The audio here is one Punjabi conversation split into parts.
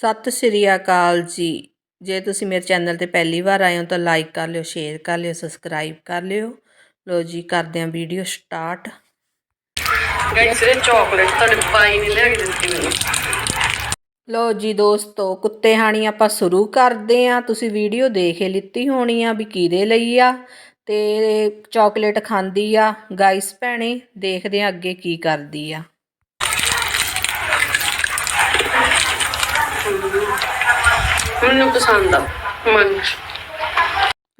ਸਤਿ ਸ੍ਰੀ ਅਕਾਲ ਜੀ। ਜੇ ਤੁਸੀਂ ਮੇਰੇ ਚੈਨਲ ਤੇ ਪਹਿਲੀ ਵਾਰ ਆਏ ਹੋ ਤਾਂ ਲਾਈਕ ਕਰ ਲਿਓ ਸ਼ੇਅਰ ਕਰ ਲਿਓ ਸਬਸਕ੍ਰਾਈਬ ਕਰ ਲਿਓ। ਲੋ ਜੀ ਕਰਦੇ ਹਾਂ ਵੀਡੀਓ ਸਟਾਰਟ ਗਾਈਸ ਇਹ ਚਾਕਲੇਟ ਤੁਹਾਡੇ ਪਾਈ ਨੇ ਲਿਆ ਕੇ ਦਿੱਤੀ। ਮੈਨੂੰ ਲੋ ਜੀ ਦੋਸਤੋ ਕੁੱਤੇ ਹਾਣੀ ਆਪਾਂ ਸ਼ੁਰੂ ਕਰਦੇ ਹਾਂ। ਤੁਸੀਂ ਵੀਡੀਓ ਦੇਖ ਹੀ ਲਿੱਤੀ ਹੋਣੀ ਆ ਵੀ ਕਿਹਦੇ ਲਈ ਆ। ਤੇ ਚਾਕਲੇਟ ਖਾਂਦੀ ਆ। ਗਾਈਸ ਭੈਣੇ ਦੇਖਦੇ ਆ ਅੱਗੇ ਕੀ ਕਰਦੀ ਆ। ਮੈਨੂੰ ਪਸੰਦ ਆ। ਮਨ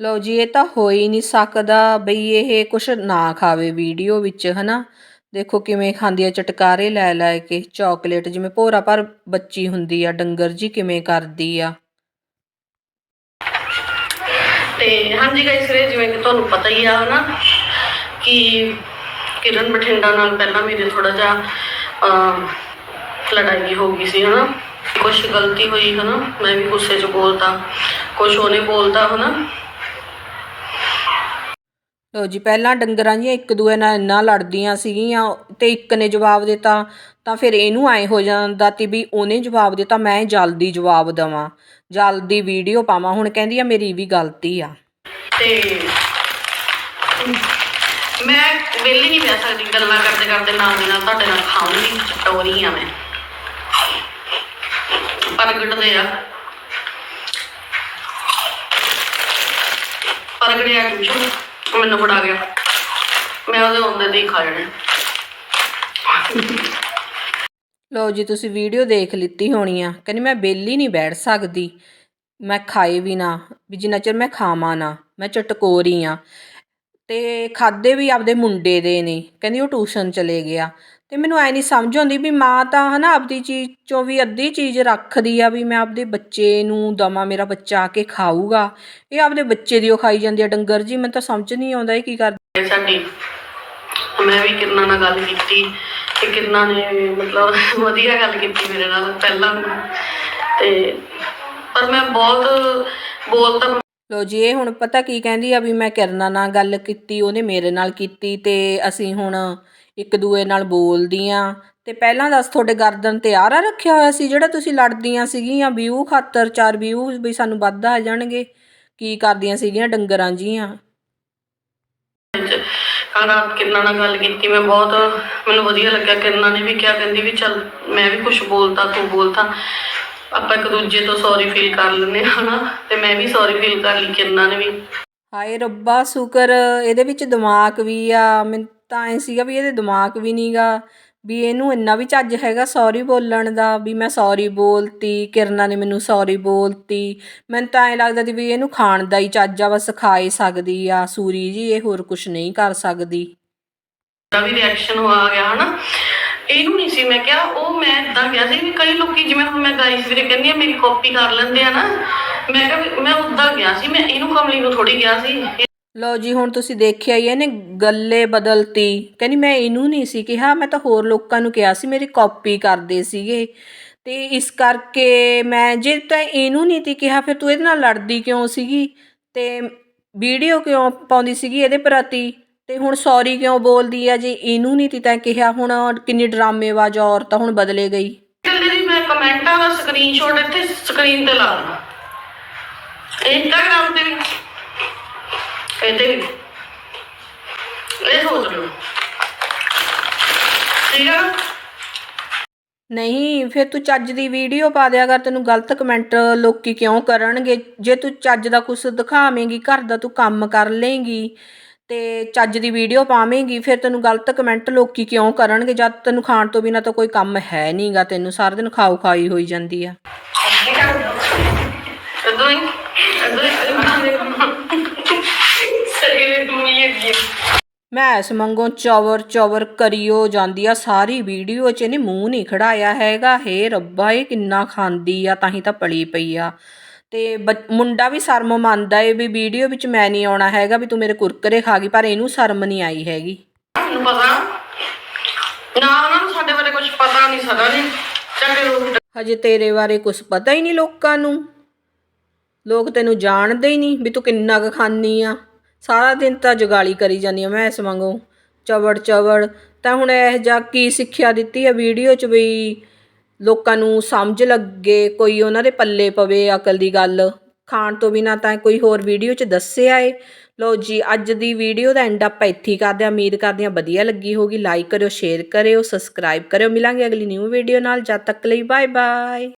ਲਓ ਜੀ ਇਹ ਤਾਂ ਹੋ ਹੀ ਨਹੀਂ ਸਕਦਾ ਬਈ ਇਹ ਕੁਛ ਨਾ ਖਾਵੇ ਵੀਡੀਓ ਵਿੱਚ ਹਨਾ? ਦੇਖੋ ਕਿਵੇਂ ਖਾਂਦੀ ਆ ਚਟਕਾਰੇ ਲੈ ਲੈ ਕੇ ਚਾਕਲੇਟ ਜਿਵੇਂ ਭੋਰਾ ਪਰ ਬੱਚੀ ਹੁੰਦੀ ਆ ਡੰਗਰ ਜੀ ਕਿਵੇਂ ਕਰਦੀ ਆ। ਤੇ ਹਾਂਜੀ ਗਾਈਸ ਰੇ ਜਿਵੇਂ ਕਿ ਤੁਹਾਨੂੰ ਪਤਾ ਹੀ ਆ ਹਨਾ? ਕਿ ਕਿਰਨ ਬਠਿੰਡਾ ਨਾਲ ਪਹਿਲਾਂ ਮੇਰੇ ਥੋੜਾ ਜਿਹਾ ਲੜਾਈ ਹੋ ਗਈ ਸੀ ਹਨਾ? ਕੁਝ ਗਲਤੀ ਹੋਈ ਹਨਾ ਮੈਂ ਵੀ ਗੁੱਸੇ 'ਚ ਬੋਲਤਾ ਕੁਝ ਉਹਨੇ ਬੋਲਤਾ ਹਨਾ। ਲਓ ਜੀ ਪਹਿਲਾਂ ਡੰਗਰਾਂ ਜੀਆਂ ਇੱਕ ਦੂਏ ਨਾਲ ਇੰਨਾ ਲੜਦੀਆਂ ਸੀਗੀਆਂ ਤੇ ਇੱਕ ਨੇ ਜਵਾਬ ਦਿੱਤਾ ਤਾਂ ਫਿਰ ਇਹਨੂੰ ਐ ਹੋ ਜਾਂਦਾ ਤੀ ਵੀ ਉਹਨੇ ਜਵਾਬ ਦਿੱਤਾ ਮੈਂ ਜਲਦੀ ਜਵਾਬ ਦਵਾਂ ਜਲਦੀ ਵੀਡੀਓ ਪਾਵਾਂ ਹੁਣ ਕਹਿੰਦੀ ਆ ਮੇਰੀ ਵੀ ਗਲਤੀ ਆ। ਤੇ ਮੈਂ ਵਿਹਲੀ ਨਹੀਂ ਬਹਿ ਸਕਦੀ ਗੱਲਾਂ ਕਰਦੇ ਕਰਦੇ ਨਾਲ ਦੀ ਨਾਲ ਤੁਹਾਡੇ ਨਾਲ ਖਾਉਂਗੀ ਚਟੋਰੀ ਆ ਮੈਂ। ਪ੍ਰਗਟਦੇ ਆ। ਪ੍ਰਗਟਿਆ ਕੁਛ ਮੈਨੂੰ ਫੜਾ ਗਿਆ। ਮੈਂ ਉਹਦੇ ਹੁੰਦੇ ਦੇ ਹੀ ਖਾ ਜਾਣੇ। ਲਓ ਜੀ, ਤੁਸੀਂ ਵੀਡੀਓ ਦੇਖ ਲਿੱਤੀ ਹੋਣੀ ਆ। ਕਹਿੰਦੀ ਮੈਂ ਬੇਲੀ ਨਹੀਂ ਬੈਠ ਸਕਦੀ। ਮੈਂ ਖਾਏ ਵੀ ਨਾ, ਵੀ ਜਿੰਨਾ ਚਿਰ ਮੈਂ ਖਾਵਾਂ ਨਾ, ਮੈਂ ਚਟਕੋਰੀ ਆ। ਤੇ ਖਾਦੇ ਵੀ ਆਪਦੇ ਮੁੰਡੇ ਦੇ ਨੇ। ਕਹਿੰਦੀ ਉਹ ਟਿਊਸ਼ਨ ਚਲੇ ਗਿਆ। ਤੇ ਮੈਨੂੰ ਐ ਨਹੀਂ ਸਮਝ ਆਉਂਦੀ ਵੀ ਮਾਂ ਤਾਂ ਹਨਾ ਆਪਦੀ ਚੀਜ਼ ਚੋਂ ਵੀ ਅੱਧੀ ਚੀਜ਼ ਰੱਖਦੀ ਆ ਵੀ ਮੈਂ ਆਪਦੇ ਬੱਚੇ ਨੂੰ ਦਵਾਂ ਮੇਰਾ ਬੱਚਾ ਆ ਕੇ ਖਾਊਗਾ। ਇਹ ਆਪਦੇ ਬੱਚੇ ਦੀ ਉਹ ਖਾਈ ਜਾਂਦੀ ਆ ਡੰਗਰ ਜੀ ਮੈਨੂੰ ਤਾਂ ਸਮਝ ਨਹੀਂ ਆਉਂਦਾ ਇਹ ਕੀ ਕਰਦੀ। ਸਾਡੀ ਮੈਂ ਵੀ ਕਿਰਨਾਂ ਨਾਲ ਗੱਲ ਕੀਤੀ ਤੇ ਕਿਰਨਾਂ ਨੇ ਮਤਲਬ ਵਧੀਆ ਗੱਲ ਕੀਤੀ ਮੇਰੇ ਨਾਲ ਪਹਿਲਾਂ ਤੇ ਪਰ ਮੈਂ ਬਹੁਤ ਬੋਲ ਤਾਂ ਲੋ ਜੀ ਇਹ ਹੁਣ ਪਤਾ ਕੀ ਕਹਿੰਦੀ ਆ ਵੀ ਮੈਂ ਕਿਰਨਾ ਨਾਲ ਗੱਲ ਕੀਤੀ ਉਹਨੇ ਮੇਰੇ ਨਾਲ ਕੀਤੀ ਤੇ ਅਸੀਂ ਹੁਣ ਇੱਕ ਦੂਏ ਨਾਲ ਬੋਲਦੀਆਂ। ਤੇ ਪਹਿਲਾਂ ਦੱਸ ਤੁਹਾਡੇ ਗਰਦਨ ਤੇ ਆਰਾ ਰੱਖਿਆ ਹੋਇਆ ਸੀ ਜਿਹੜਾ ਤੁਸੀਂ ਲੜਦੀਆਂ ਸੀਗੀਆਂ ਵਿਊ ਖਾਤਰ ਚਾਰ ਵਿਊ ਵੀ ਸਾਨੂੰ ਵੱਧ ਆ ਜਾਣਗੇ। ਕੀ ਕਰਦੀਆਂ ਸੀਗੀਆਂ ਡੰਗਰਾਂ ਜੀਆਂ? ਕੱਲ੍ਹ ਰਾਤ ਕਿਰਨਾਂ ਨਾਲ ਗੱਲ ਕੀਤੀ ਮੈਂ ਬਹੁਤ ਮੈਨੂੰ ਵਧੀਆ ਲੱਗਿਆ। ਕਿਰਨਾਂ ਨੇ ਵੀ ਕਿਹਾ ਕਹਿੰਦੀ ਵੀ ਚੱਲ ਮੈਂ ਵੀ ਕੁਝ ਬੋਲਤਾ ਤੂੰ ਬੋਲਤਾ। ਆਪਾਂ ਇੱਕ ਦੂਜੇ ਤੋਂ ਸੌਰੀ ਫੀਲ ਕਰ ਲੈਂਦੇ ਹਨਾ? ਤੇ ਮੈਂ ਵੀ ਸੌਰੀ ਫੀਲ ਕਰ ਲਈ ਕਿਰਨਾਂ ਨੇ ਵੀ। ਹਾਏ ਰੱਬਾ ਸ਼ੁਕਰ ਇਹਦੇ ਵਿੱਚ ਦਿਮਾਗ ਵੀ ਆ ਮੈਨੂੰ ਤਾਂ ਐ ਸੀਗਾ ਵੀ ਇਹਦੇ ਦਿਮਾਗ ਵੀ ਨਹੀਂਗਾ ਵੀ ਇਹਨੂੰ ਇੰਨਾ ਵੀ ਚੱਜ ਹੈਗਾ ਸੌਰੀ ਬੋਲਣ ਦਾ, ਵੀ ਮੈਂ ਸੌਰੀ ਬੋਲਤੀ, ਕਿਰਨਾ ਨੇ ਮੈਨੂੰ ਸੌਰੀ ਬੋਲਤੀ। ਮੈਨੂੰ ਤਾਂ ਐ ਲੱਗਦਾ ਸੀ ਵੀ ਇਹਨੂੰ ਖਾਣ ਦਾ ਹੀ ਚੱਜ ਆ, ਬਸ ਖਾ ਹੀ ਸਕਦੀ ਆ। ਸੂਰੀ ਜੀ, ਇਹ ਹੋਰ ਕੁਝ ਨਹੀਂ ਕਰ ਸਕਦੀ। ਦਾ ਵੀ ਰਿਐਕਸ਼ਨ ਹੋ ਆ ਗਿਆ, ਹਨਾ? ਇਹਨੂੰ ਨਹੀਂ ਸੀ ਮੈਂ ਕਿਹਾ, ਉਹ ਮੈਂ ਇਦਾਂ ਕਿਹਾ ਸੀ ਵੀ ਕਈ ਲੋਕੀ ਜਿਵੇਂ ਹੁਣ ਮੈਂ ਗਾਈਸ ਵੀਰੇ ਕਹਿੰਦੀ ਆ, ਮੇਰੀ ਕਾਪੀ ਕਰ ਲੈਂਦੇ ਆ ਨਾ, ਮੈਂ ਕਿਹਾ ਵੀ ਮੈਂ ਉਦਾਂ ਗਿਆ ਸੀ, ਮੈਂ ਇਹਨੂੰ ਕਮਲੀ ਨੂੰ ਥੋੜੀ ਗਿਆ ਸੀ ਲਓ ਜੀ ਹੁਣ ਤੁਸੀਂ ਦੇਖਿਆ ਹੀ ਆ, ਇਹਨੇ ਗੱਲੇ ਬਦਲਤੀ। ਕਹਿੰਦੀ ਮੈਂ ਇਹਨੂੰ ਨਹੀਂ ਸੀ ਕਿਹਾ ਮੈਂ ਤਾਂ ਹੋਰ ਲੋਕਾਂ ਨੂੰ ਕਿਹਾ ਸੀ ਮੇਰੀ ਕਾਪੀ ਕਰਦੇ ਸੀਗੇ। ਤੇ ਇਸ ਕਰਕੇ ਮੈਂ ਜੇ ਤਾਂ ਇਹਨੂੰ ਨਹੀਂ ਤੀ ਕਿਹਾ ਫਿਰ ਤੂੰ ਇਹਦੇ ਨਾਲ ਲੜਦੀ ਕਿਉਂ ਸੀਗੀ? ਤੇ ਵੀਡੀਓ ਕਿਉਂ ਪਾਉਂਦੀ ਸੀਗੀ ਇਹਦੇ ਪ੍ਰਤੀ? ਤੇ ਹੁਣ ਸੌਰੀ ਕਿਉਂ ਬੋਲਦੀ ਆ? ਜੇ ਇਹਨੂੰ ਨਹੀਂ ਤੀ ਤਾਂ ਕਿਹਾ ਹੁਣ ਕਿੰਨੀ ਡਰਾਮੇਬਾਜ਼ ਔਰਤ ਹੁਣ ਬਦਲੇ ਗਈ। ਕੱਲੇ ਮੈਂ ਕਮੈਂਟਾਂ ਦਾ ਸਕਰੀਨਸ਼ਾਟ ਇੱਥੇ ਸਕਰੀਨ ਤੇ ਲਾ ਦਾਂ ਇੰਸਟਾਗ੍ਰਾਮ ਤੇ ਇਹਦੇ ਵੀ ਇਹ ਸੋਚ ਲਓ ਠੀਕ ਆ ਨਾ? ਨਹੀਂ ਫਿਰ ਤੂੰ ਚੱਜ ਦੀ ਵੀਡੀਓ ਪਾ ਦਿਆ ਕਰ ਤੈਨੂੰ ਗਲਤ ਕਮੈਂਟ ਲੋਕੀ ਕਿਉਂ ਕਰਨਗੇ? ਜੇ ਤੂੰ ਚੱਜ ਦਾ ਕੁਝ ਦਿਖਾਵੇਂਗੀ ਘਰ ਦਾ ਤੂੰ ਕੰਮ ਕਰ ਲੇਂਗੀ ਤੇ ਚੱਜ ਦੀ ਵੀਡੀਓ ਪਾਵੇਂਗੀ ਫਿਰ ਤੈਨੂੰ ਗਲਤ ਕਮੈਂਟ ਲੋਕੀ ਕਿਉਂ ਕਰਨਗੇ? ਜਦ ਤੈਨੂੰ ਖਾਣ ਤੋਂ ਬਿਨਾ ਤਾਂ ਕੋਈ ਕੰਮ ਹੈ ਨਹੀਂਗਾ ਤੈਨੂੰ ਸਾਰਾ ਦਿਨ ਖਾਓ ਖਾਈ ਹੋਈ ਜਾਂਦੀ ਆ। ਮੈਂ ਇਸ ਮੰਗੋਂ ਚੌਵਰ ਚੌਵਰ ਕਰਿਓ ਜਾਂਦੀ ਆ ਸਾਰੀ ਵੀਡੀਓ 'ਚ ਇਹਨੇ ਮੂੰਹ ਨਹੀਂ ਖੜਾਇਆ ਹੈਗਾ। ਹੇ ਰੱਬਾ ਇਹ ਕਿੰਨਾ ਖਾਂਦੀ ਆ ਤਾਂ ਹੀ ਤਾਂ ਪਲੀ ਪਈ ਆ। ਤੇ ਮੁੰਡਾ ਵੀ ਸ਼ਰਮ ਮੰਨਦਾ ਏ ਵੀ ਵੀਡੀਓ ਵਿੱਚ ਮੈਂ ਨਹੀਂ ਆਉਣਾ ਹੈਗਾ ਵੀ ਤੂੰ ਮੇਰੇ ਕੁਰਕਰੇ ਖਾ ਗਈ ਪਰ ਇਹਨੂੰ ਸ਼ਰਮ ਨਹੀਂ ਆਈ ਹੈਗੀ। ਨੂੰ ਪਤਾ ਨਾ ਉਹਨਾਂ ਨੂੰ ਸਾਡੇ ਬਾਰੇ ਕੁਝ ਪਤਾ ਨਹੀਂ ਸਦਾ ਨਹੀਂ। ਚੰਗੇ ਲੋਕ ਹਜੇ ਤੇਰੇ ਬਾਰੇ ਕੁਝ ਪਤਾ ਹੀ ਨਹੀਂ ਲੋਕਾਂ ਨੂੰ। ਲੋਕ ਤੈਨੂੰ ਜਾਣਦੇ ਹੀ ਨਹੀਂ ਵੀ ਤੂੰ ਕਿੰਨਾ ਕੁ ਖਾਨੀ ਆ। ਸਾਰਾ ਦਿਨ ਤਾਂ ਜੁਗਾਲੀ ਕਰੀ ਜਾਂਦੀ ਆ ਮੈਂ ਇਸ ਵਾਂਗੂ। ਚਵੜ ਚਵੜ। ਤਾਂ ਹੁਣ ਇਹ ਜਾ ਕੀ ਸਿੱਖਿਆ ਦਿੱਤੀ ਆ ਵੀਡੀਓ 'ਚ ਵੀ ਲੋਕਾਂ ਨੂੰ ਸਮਝ ਲੱਗੇ, ਕੋਈ ਉਹਨਾਂ ਦੇ ਪੱਲੇ ਪਵੇ ਅਕਲ ਦੀ ਗੱਲ। ਖਾਣ ਤੋਂ ਬਿਨਾਂ ਤਾਂ ਕੋਈ ਹੋਰ ਵੀਡੀਓ 'ਚ ਦੱਸਿਆ ਏ। ਲਓ ਜੀ, ਅੱਜ ਦੀ ਵੀਡੀਓ ਦਾ ਐਂਡ ਆਪਾਂ ਇੱਥੇ ਹੀ ਕਰਦੇ ਹਾਂ। ਉਮੀਦ ਕਰਦੇ ਹਾਂ ਵਧੀਆ ਲੱਗੀ ਹੋਗੀ ਲਾਈਕ ਕਰਿਓ ਸ਼ੇਅਰ ਕਰਿਓ ਸਬਸਕ੍ਰਾਈਬ ਕਰਿਓ। ਮਿਲਾਂਗੇ ਅਗਲੀ ਨਿਊ ਵੀਡੀਓ ਨਾਲ। ਜਦ ਤੱਕ ਲਈ ਬਾਏ ਬਾਏ